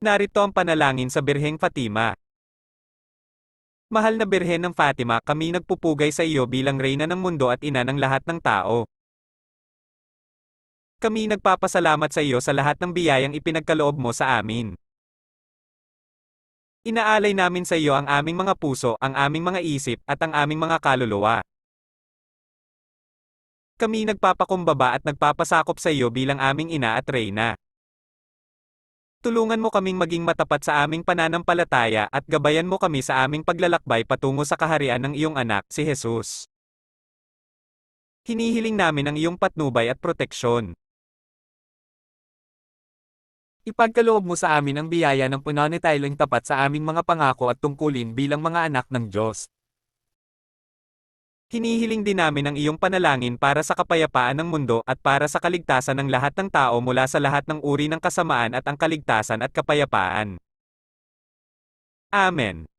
Narito ang panalangin sa Birheng Fatima. Mahal na Birhen ng Fatima, kami nagpupugay sa iyo bilang reyna ng mundo at ina ng lahat ng tao. Kami nagpapasalamat sa iyo sa lahat ng biyayang ipinagkaloob mo sa amin. Inaalay namin sa iyo ang aming mga puso, ang aming mga isip, at ang aming mga kaluluwa. Kami nagpapakumbaba at nagpapasakop sa iyo bilang aming ina at reyna. Tulungan mo kaming maging matapat sa aming pananampalataya at gabayan mo kami sa aming paglalakbay patungo sa kaharian ng iyong anak, si Jesus. Hinihiling namin ang iyong patnubay at proteksyon. Ipagkaloob mo sa amin ang biyaya ng pananatiling tapat sa aming mga pangako at tungkulin bilang mga anak ng Diyos. Hinihiling din namin ang iyong panalangin para sa kapayapaan ng mundo at para sa kaligtasan ng lahat ng tao mula sa lahat ng uri ng kasamaan at ang kaligtasan at kapayapaan. Amen.